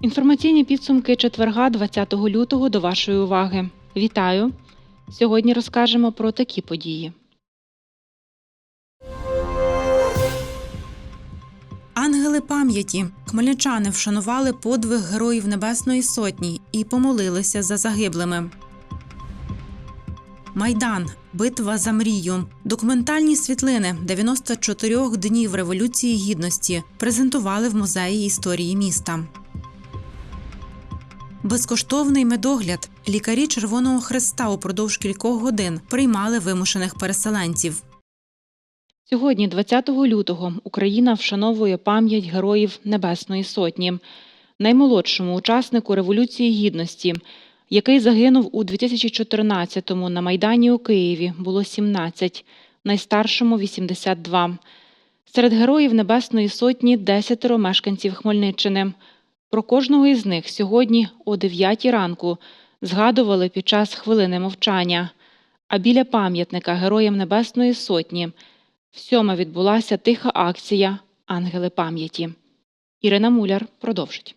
Інформаційні підсумки четверга 20 лютого до вашої уваги. Вітаю! Сьогодні розкажемо про такі події. Ангели пам'яті. Хмельничани вшанували подвиг героїв Небесної Сотні і помолилися за загиблими. Майдан. Битва за мрію. Документальні світлини 94 днів Революції Гідності презентували в музеї історії міста. Безкоштовний медогляд. Лікарі Червоного Хреста упродовж кількох годин приймали вимушених переселенців. Сьогодні, 20 лютого, Україна вшановує пам'ять героїв Небесної Сотні, наймолодшому учаснику Революції Гідності, який загинув у 2014-му на Майдані у Києві, було 17, найстаршому 82. Серед героїв Небесної Сотні десятеро мешканців Хмельниччини. Про кожного із них сьогодні о 9 ранку згадували під час хвилини мовчання. А біля пам'ятника Героям Небесної Сотні всьома відбулася тиха акція Ангели пам'яті. Ірина Муляр продовжить.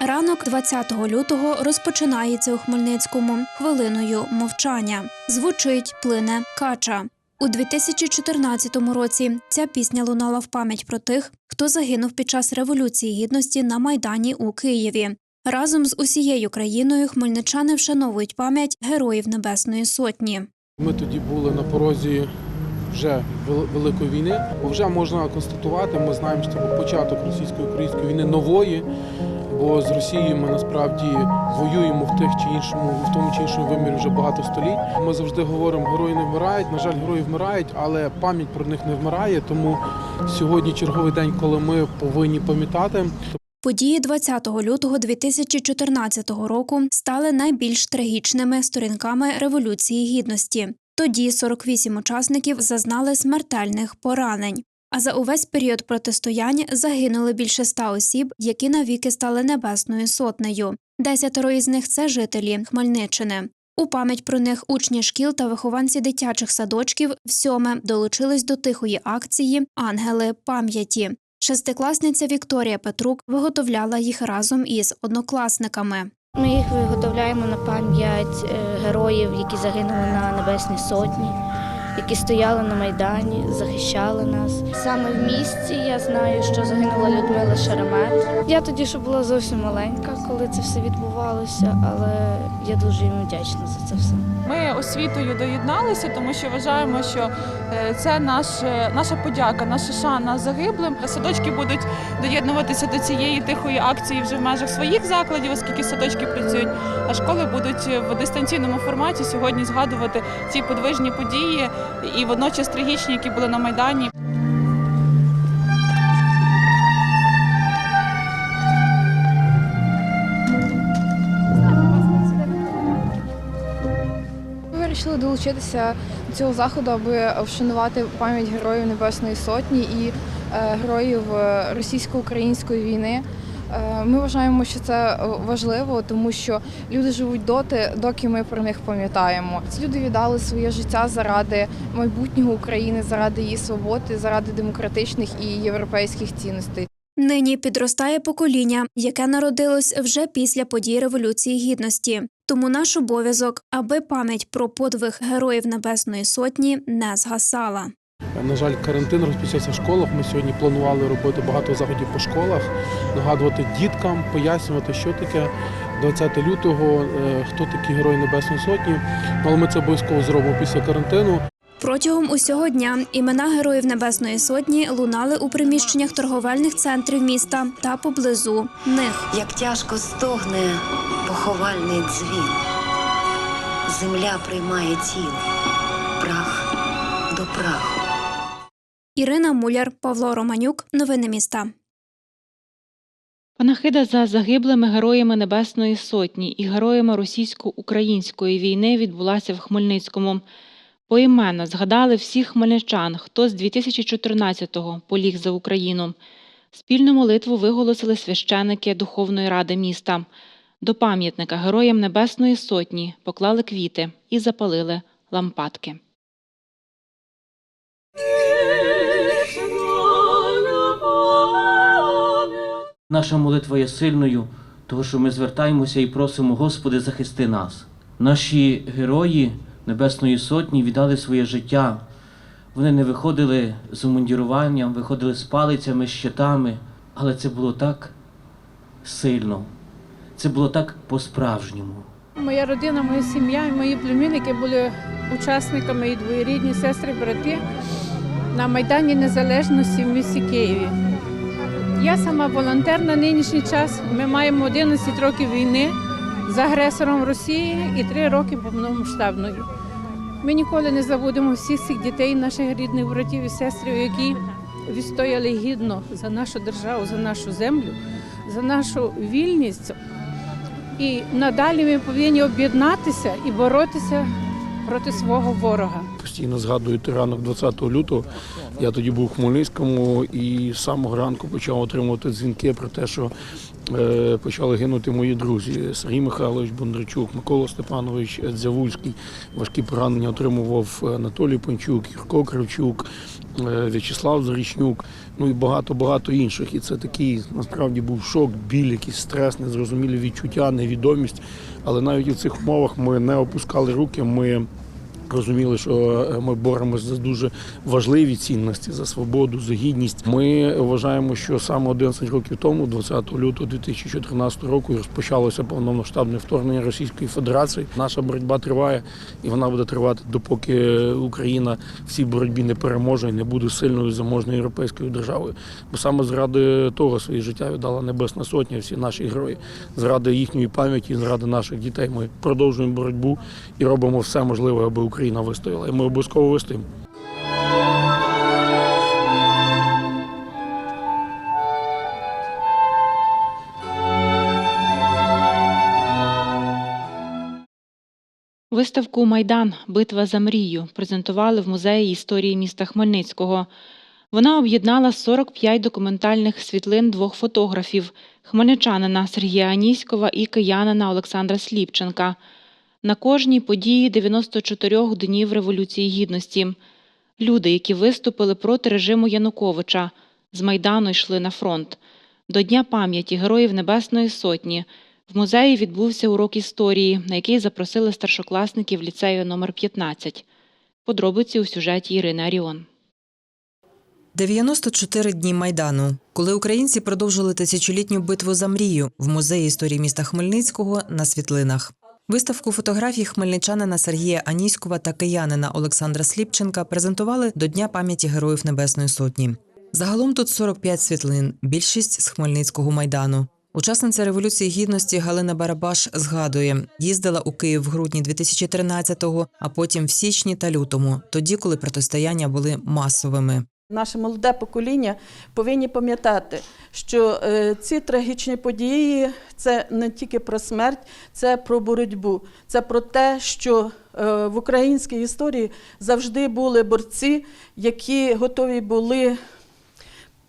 Ранок 20 лютого розпочинається у Хмельницькому хвилиною мовчання. Звучить плине кача. У 2014 році ця пісня лунала в пам'ять про тих, хто загинув під час революції гідності на майдані у Києві. Разом з усією країною хмельничани вшановують пам'ять героїв Небесної Сотні. Ми тоді були на порозі вже великої війни. Бо вже можна констатувати, ми знаємо, що це початок російсько-української війни нової. Бо з Росією ми насправді воюємо в тих чи іншому, в тому чи іншому вимірі вже багато століть. Ми завжди говоримо, герої не вмирають. На жаль, герої вмирають, але пам'ять про них не вмирає. Тому сьогодні черговий день, коли ми повинні пам'ятати. Події 20 лютого 2014 року стали найбільш трагічними сторінками Революції Гідності. Тоді 48 учасників зазнали смертельних поранень. А за увесь період протистоянь загинули більше ста осіб, які навіки стали небесною сотнею. Десятеро із них це жителі Хмельниччини. У пам'ять про них учні шкіл та вихованці дитячих садочків всьоме долучились до тихої акції Ангели пам'яті. Шестикласниця Вікторія Петрук виготовляла їх разом із однокласниками. Ми їх виготовляємо на пам'ять е, героїв, які загинули на Небесній Сотні, які стояли на Майдані, захищали нас. Саме в місті я знаю, що загинула Людмила Шеремет. Я тоді ще була зовсім маленька, коли це все відбувалося, але я дуже їм вдячна за це все. Ми освітою доєдналися, тому що вважаємо, що е, це наш, наша подяка, наша шана загиблим. Садочки будуть доєднуватися до цієї тихої акції вже в межах своїх закладів, оскільки садочки працюють. А школи будуть в дистанційному форматі сьогодні згадувати ці подвижні події і водночас трагічні, які були на майдані. Вирішили долучитися до цього заходу, аби вшанувати пам'ять героїв Небесної Сотні і е, героїв е, російсько-української війни. Е, Ми вважаємо, що це е, важливо, тому що люди живуть доти, доки ми про них пам'ятаємо. Ці люди віддали своє життя заради майбутнього України, заради її свободи, заради демократичних і європейських цінностей. Нині підростає покоління, яке народилось вже після подій Революції Гідності. Тому наш обов'язок, аби пам'ять про подвиг героїв Небесної Сотні не згасала. На жаль, карантин розпочався в школах. Ми сьогодні планували робити багато заходів по школах, нагадувати діткам, пояснювати, що таке 20 лютого, е, хто такі герої Небесної Сотні. Ну, Але ми це обов'язково зробимо після карантину. Протягом усього дня імена героїв Небесної Сотні лунали у приміщеннях торговельних центрів міста та поблизу них. як тяжко стогне поховальний дзвін. Земля приймає тіло, прах до праху. Ірина Муляр, Павло Романюк. Новини міста. Панахида за загиблими героями Небесної Сотні і героями російсько-української війни відбулася в Хмельницькому. Поіменно згадали всіх хмельничан, хто з 2014-го поліг за Україну. Спільну молитву виголосили священики Духовної ради міста. До пам'ятника Героям Небесної Сотні поклали квіти і запалили лампадки. Наша молитва є сильною, тому що ми звертаємося і просимо, Господи, захисти нас. Наші герої Небесної Сотні віддали своє життя. Вони не виходили з умундіруванням, виходили з палицями, з щитами, але це було так сильно, це було так по-справжньому. Моя родина, моя сім'я і мої племінники були учасниками і двоєрідні сестри, брати на Майдані Незалежності в місті Києві. Я сама волонтер на нинішній час. Ми маємо 11 років війни з агресором Росії і 3 роки повномасштабної. Ми ніколи не забудемо всіх цих дітей, наших рідних братів і сестрів, які відстояли гідно за нашу державу, за нашу землю, за нашу вільність. І надалі ми повинні об'єднатися і боротися проти свого ворога. Постійно згадую той ранок 20 лютого. Я тоді був у Хмельницькому і з самого ранку почав отримувати дзвінки про те, що е, почали гинути мої друзі. Сергій Михайлович Бондарчук, Микола Степанович Дзявульський. Важкі поранення отримував Анатолій Панчук, Юрко Кравчук, е, В'ячеслав Зарічнюк, ну і багато-багато інших. І це такий насправді був шок, біль, якийсь стрес, незрозумілі відчуття, невідомість. Але навіть у цих умовах ми не опускали руки. Ми розуміли, що е, ми боремося за дуже важливі цінності за свободу, за гідність. Ми вважаємо, що саме 11 років тому, 20 лютого 2014 року, розпочалося повномасштабне вторгнення Російської Федерації. Наша боротьба триває, і вона буде тривати, допоки Україна в цій боротьбі не переможе і не буде сильною заможною європейською державою. Бо саме заради того своє життя віддала Небесна Сотня, всі наші герої, заради їхньої пам'яті, заради наших дітей. Ми продовжуємо боротьбу і робимо все можливе, аби Україна вистояла. І ми обов'язково вистоїмо. Виставку Майдан Битва за мрію презентували в музеї історії міста Хмельницького. Вона об'єднала 45 документальних світлин двох фотографів хмельничанина Сергія Аніськова і киянина Олександра Сліпченка. На кожній події 94 днів Революції Гідності. Люди, які виступили проти режиму Януковича, з Майдану йшли на фронт. До Дня пам'яті Героїв Небесної Сотні в музеї відбувся урок історії, на який запросили старшокласників ліцею номер 15. Подробиці у сюжеті Ірини Аріон. 94 дні майдану, коли українці продовжили тисячолітню битву за мрію в музеї історії міста Хмельницького на світлинах. Виставку фотографій хмельничанина Сергія Аніськова та киянина Олександра Сліпченка презентували до Дня пам'яті Героїв Небесної Сотні. Загалом тут 45 світлин, більшість з Хмельницького майдану. Учасниця революції гідності Галина Барабаш згадує, їздила у Київ в грудні 2013-го, а потім в січні та лютому, тоді, коли протистояння були масовими. Наше молоде покоління повинні пам'ятати, що е, ці трагічні події це не тільки про смерть, це про боротьбу. Це про те, що е, в українській історії завжди були борці, які готові були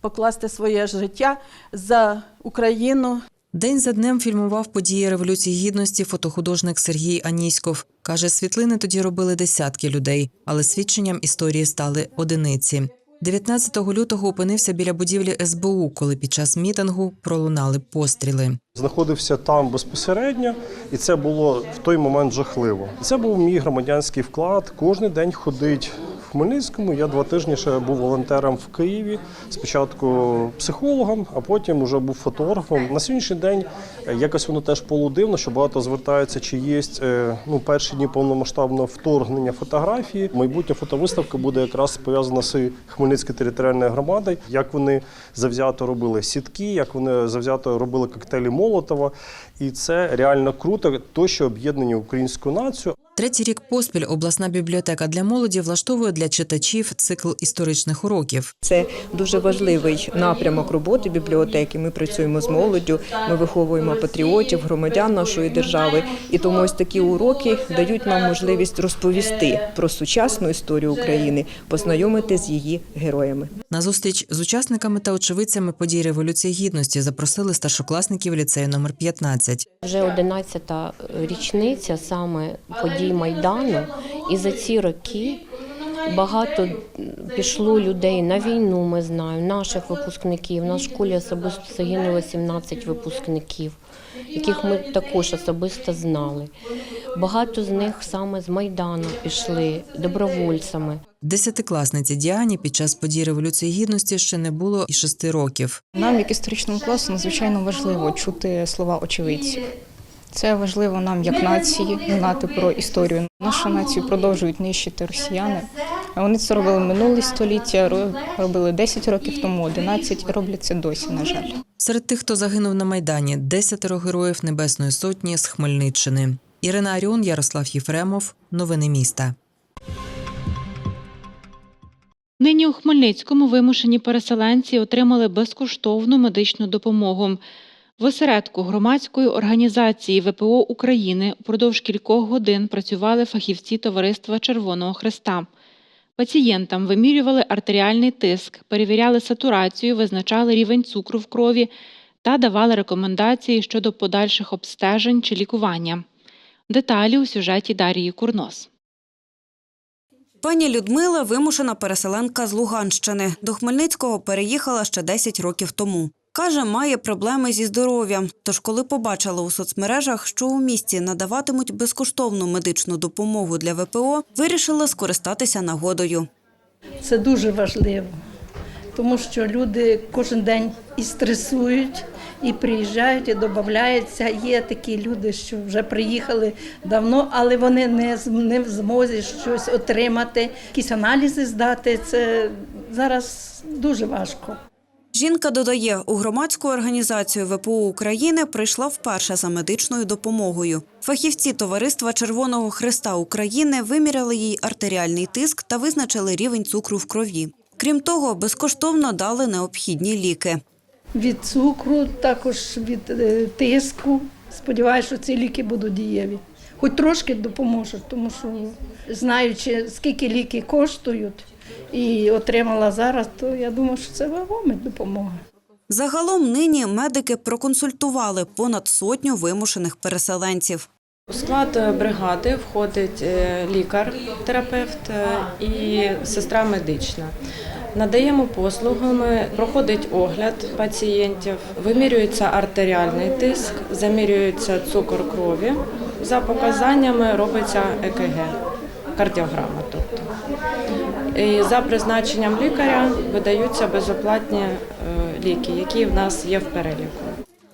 покласти своє життя за Україну, День за днем фільмував події Революції Гідності фотохудожник Сергій Аніськов. Каже, світлини тоді робили десятки людей, але свідченням історії стали одиниці. 19 лютого опинився біля будівлі СБУ, коли під час мітингу пролунали постріли. Знаходився там безпосередньо, і це було в той момент жахливо. Це був мій громадянський вклад. Кожен день ходить Хмельницькому. Я два тижні ще був волонтером в Києві. Спочатку психологом, а потім вже був фотографом. На сьогоднішній день е, якось воно теж полудивно, що багато звертаються, чи є е, ну, перші дні повномасштабного вторгнення фотографії. Майбутня фотовиставка буде якраз пов'язана з Хмельницькою територіальною громадою, як вони завзято робили сітки, як вони завзято робили коктейлі Молотова. І це реально круто, то що об'єднання українську націю. Третій рік поспіль обласна бібліотека для молоді влаштовує для читачів цикл історичних уроків. Це дуже важливий напрямок роботи бібліотеки. Ми працюємо з молоддю, ми виховуємо патріотів, громадян нашої держави. І тому ось такі уроки дають нам можливість розповісти про сучасну історію України, познайомити з її героями. На зустріч з учасниками та очевидцями подій Революції Гідності запросили старшокласників ліцею номер 15. Вже 11-та річниця саме подій Майдану, і за ці роки багато пішло людей на війну. Ми знаємо, наших випускників. На школі особисто загинуло 17 випускників, яких ми також особисто знали. Багато з них саме з Майдану пішли добровольцями. Десятикласниці Діані під час подій Революції Гідності ще не було і шести років. Нам, як історичному класу, надзвичайно важливо чути слова очевидців. Це важливо нам, як нації, знати про історію. Нашу націю продовжують нищити росіяни. Вони це робили минуле століття, ро- робили 10 років тому, 11 і роблять це досі, на жаль. Серед тих, хто загинув на Майдані, десятеро героїв Небесної Сотні з Хмельниччини. Ірина Аріон, Ярослав Єфремов. Новини міста. Нині у Хмельницькому вимушені переселенці отримали безкоштовну медичну допомогу. В осередку громадської організації ВПО України упродовж кількох годин працювали фахівці Товариства Червоного Хреста. Пацієнтам вимірювали артеріальний тиск, перевіряли сатурацію, визначали рівень цукру в крові та давали рекомендації щодо подальших обстежень чи лікування. Деталі у сюжеті Дарії Курнос. Пані Людмила вимушена переселенка з Луганщини. До Хмельницького переїхала ще 10 років тому. Каже, має проблеми зі здоров'ям. Тож, коли побачила у соцмережах, що у місті надаватимуть безкоштовну медичну допомогу для ВПО, вирішила скористатися нагодою. Це дуже важливо, тому що люди кожен день і стресують, і приїжджають, і додаються. Є такі люди, що вже приїхали давно, але вони не, в змозі щось отримати, якісь аналізи здати. Це зараз дуже важко. Жінка додає, у громадську організацію ВПО України прийшла вперше за медичною допомогою. Фахівці Товариства Червоного Хреста України виміряли їй артеріальний тиск та визначили рівень цукру в крові. Крім того, безкоштовно дали необхідні ліки. Від цукру, також від е, тиску. Сподіваюся, що ці ліки будуть дієві. Хоч трошки допоможуть, тому що знаючи, скільки ліки коштують, і отримала зараз, то я думаю, що це вагома допомога. Загалом нині медики проконсультували понад сотню вимушених переселенців. У склад бригади входить е, лікар-терапевт е, і сестра медична. Надаємо послугами, проходить огляд пацієнтів, вимірюється артеріальний тиск, замірюється цукор крові. За показаннями робиться ЕКГ, кардіограма. І за призначенням лікаря видаються безоплатні е, ліки, які в нас є в переліку.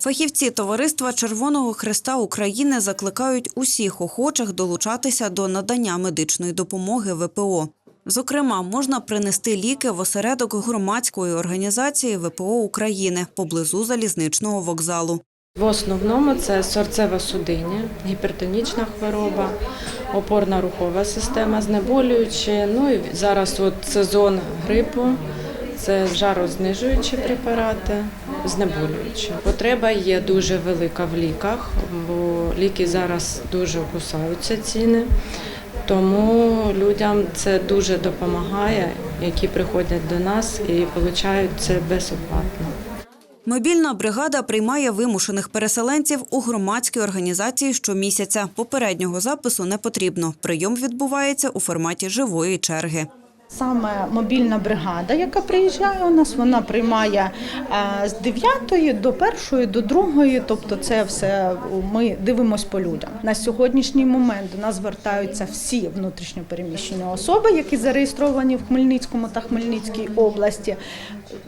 Фахівці Товариства Червоного Хреста України закликають усіх охочих долучатися до надання медичної допомоги ВПО. Зокрема, можна принести ліки в осередок громадської організації ВПО України поблизу залізничного вокзалу. В основному це серцево-судинні, гіпертонічна хвороба, опорно-рухова система, знеболюючі. Ну і зараз от сезон грипу, це жарознижуючі препарати, знеболюючі. Потреба є дуже велика в ліках, бо ліки зараз дуже кусаються ціни. Тому людям це дуже допомагає, які приходять до нас і отримують це безоплатно. Мобільна бригада приймає вимушених переселенців у громадській організації щомісяця. Попереднього запису не потрібно. Прийом відбувається у форматі живої черги. Саме мобільна бригада, яка приїжджає у нас, вона приймає е, з 9 до 1, до 2, тобто це все ми дивимося по людям. На сьогоднішній момент до нас звертаються всі внутрішньопереміщені особи, які зареєстровані в Хмельницькому та Хмельницькій області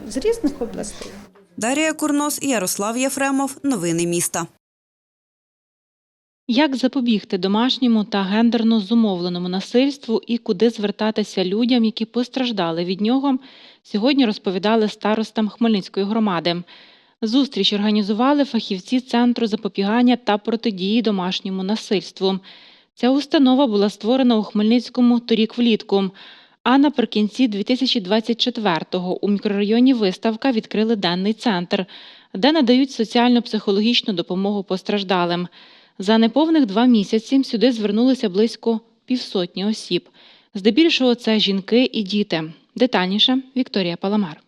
з різних областей. Дарія Курнос Ярослав Єфремов. Новини міста. Як запобігти домашньому та гендерно зумовленому насильству і куди звертатися людям, які постраждали від нього, сьогодні розповідали старостам Хмельницької громади. Зустріч організували фахівці Центру запобігання та протидії домашньому насильству. Ця установа була створена у Хмельницькому торік влітку. А наприкінці 2024-го у мікрорайоні Виставка відкрили денний центр, де надають соціально-психологічну допомогу постраждалим. За неповних два місяці сюди звернулися близько півсотні осіб. Здебільшого це жінки і діти. Детальніше Вікторія Паламар.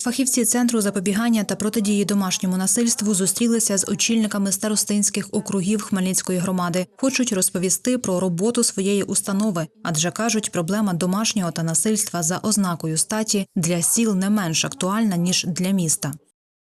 Фахівці центру запобігання та протидії домашньому насильству зустрілися з очільниками старостинських округів Хмельницької громади. Хочуть розповісти про роботу своєї установи, адже кажуть, проблема домашнього та насильства за ознакою статі для сіл не менш актуальна ніж для міста.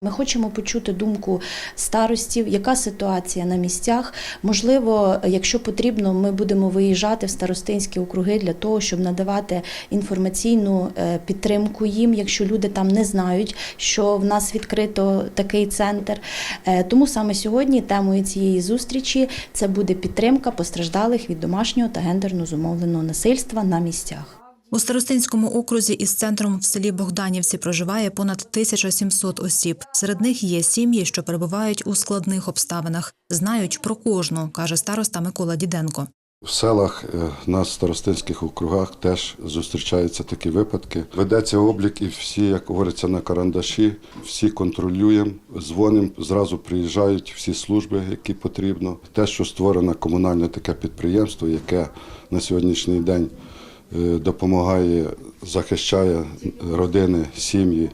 Ми хочемо почути думку старостів, яка ситуація на місцях. Можливо, якщо потрібно, ми будемо виїжджати в старостинські округи для того, щоб надавати інформаційну е, підтримку їм, якщо люди там не знають, що в нас відкрито такий центр. Е, Тому саме сьогодні темою цієї зустрічі це буде підтримка постраждалих від домашнього та гендерно зумовленого насильства на місцях. У старостинському окрузі із центром в селі Богданівці проживає понад 1700 осіб. Серед них є сім'ї, що перебувають у складних обставинах. Знають про кожну, каже староста Микола Діденко. В селах е, на старостинських округах теж зустрічаються такі випадки. Ведеться облік, і всі, як говориться, на карандаші, всі контролюємо, дзвонимо, зразу приїжджають всі служби, які потрібно. Те, що створено комунальне таке підприємство, яке на сьогоднішній день допомагає, захищає родини, сім'ї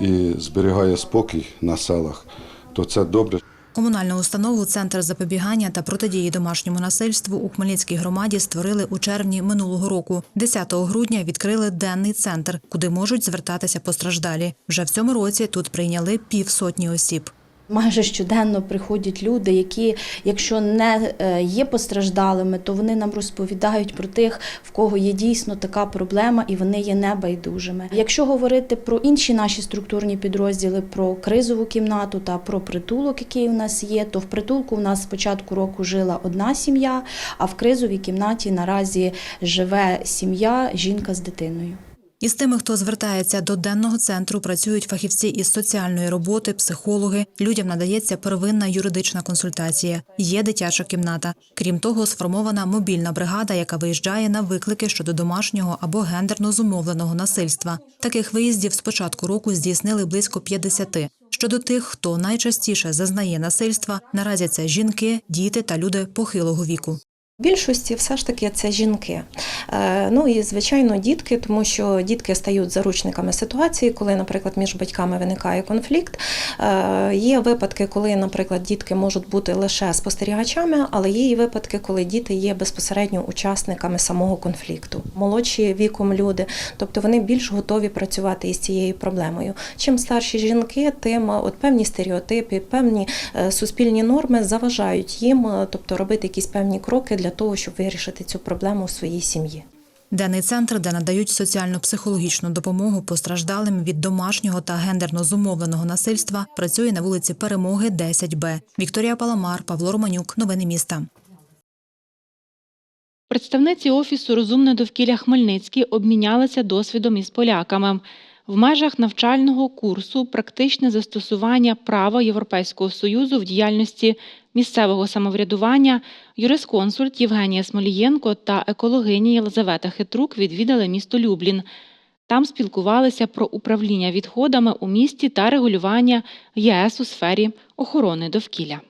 і зберігає спокій на селах, то це добре. Комунальну установу Центр запобігання та протидії домашньому насильству у Хмельницькій громаді створили у червні минулого року. 10 грудня відкрили денний центр, куди можуть звертатися постраждалі. Вже в цьому році тут прийняли півсотні осіб. Майже щоденно приходять люди, які, якщо не е, є постраждалими, то вони нам розповідають про тих, в кого є дійсно така проблема, і вони є небайдужими. Якщо говорити про інші наші структурні підрозділи, про кризову кімнату та про притулок, який у нас є, то в притулку у нас з початку року жила одна сім'я, а в кризовій кімнаті наразі живе сім'я, жінка з дитиною. Із тими, хто звертається до денного центру, працюють фахівці із соціальної роботи, психологи. Людям надається первинна юридична консультація. Є дитяча кімната. Крім того, сформована мобільна бригада, яка виїжджає на виклики щодо домашнього або гендерно зумовленого насильства. Таких виїздів з початку року здійснили близько 50. Щодо тих, хто найчастіше зазнає насильства, наразі це жінки, діти та люди похилого віку. Більшості все ж таки це жінки. Е, Ну і звичайно, дітки, тому що дітки стають заручниками ситуації, коли, наприклад, між батьками виникає конфлікт. Е, Є випадки, коли, наприклад, дітки можуть бути лише спостерігачами, але є і випадки, коли діти є безпосередньо учасниками самого конфлікту. Молодші віком люди, тобто вони більш готові працювати із цією проблемою. Чим старші жінки, тим от певні стереотипи, певні е, суспільні норми заважають їм, е, тобто робити якісь певні кроки для того, щоб вирішити цю проблему в своїй сім'ї. Денний центр, де надають соціально-психологічну допомогу постраждалим від домашнього та гендерно зумовленого насильства, працює на вулиці Перемоги, 10Б. Вікторія Паламар, Павло Романюк. Новини міста. Представниці офісу Розумне довкілля Хмельницький обмінялися досвідом із поляками. В межах навчального курсу практичне застосування права Європейського союзу в діяльності місцевого самоврядування юрисконсульт Євгенія Смолієнко та екологиня Єлизавета Хитрук відвідали місто Люблін. Там спілкувалися про управління відходами у місті та регулювання ЄС у сфері охорони довкілля.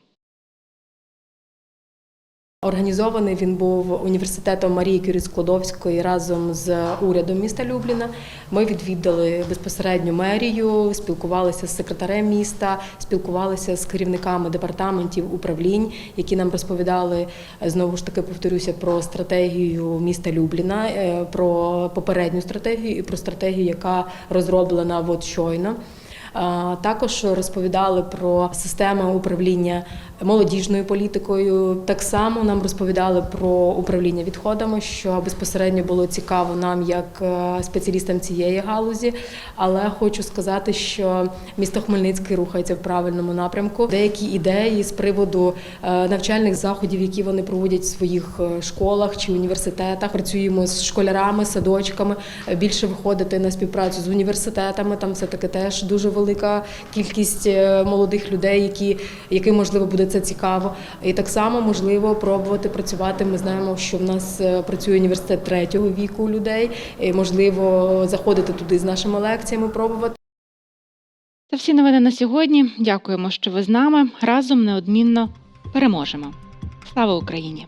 Організований він був університетом Марії Кюрі Складовської разом з урядом міста Любліна. Ми відвідали безпосередньо мерію, спілкувалися з секретарем міста, спілкувалися з керівниками департаментів управлінь, які нам розповідали знову ж таки повторюся про стратегію міста Любліна, е, про попередню стратегію і про стратегію, яка розроблена от щойно. Також розповідали про систему управління молодіжною політикою. Так само нам розповідали про управління відходами, що безпосередньо було цікаво нам як е, спеціалістам цієї галузі. Але хочу сказати, що місто Хмельницький рухається в правильному напрямку. Деякі ідеї з приводу е, навчальних заходів, які вони проводять в своїх е, школах чи університетах. Працюємо з школярами, садочками. Більше виходити на співпрацю з університетами. Там все таки теж дуже велика кількість е, молодих людей, які, яким можливо буде це цікаво. І так само можливо пробувати працювати. Ми знаємо, що в нас е, працює університет третього віку людей. І можливо заходити туди з нашими лекціями, пробувати. Це всі новини на сьогодні. Дякуємо, що ви з нами. Разом неодмінно переможемо. Слава Україні!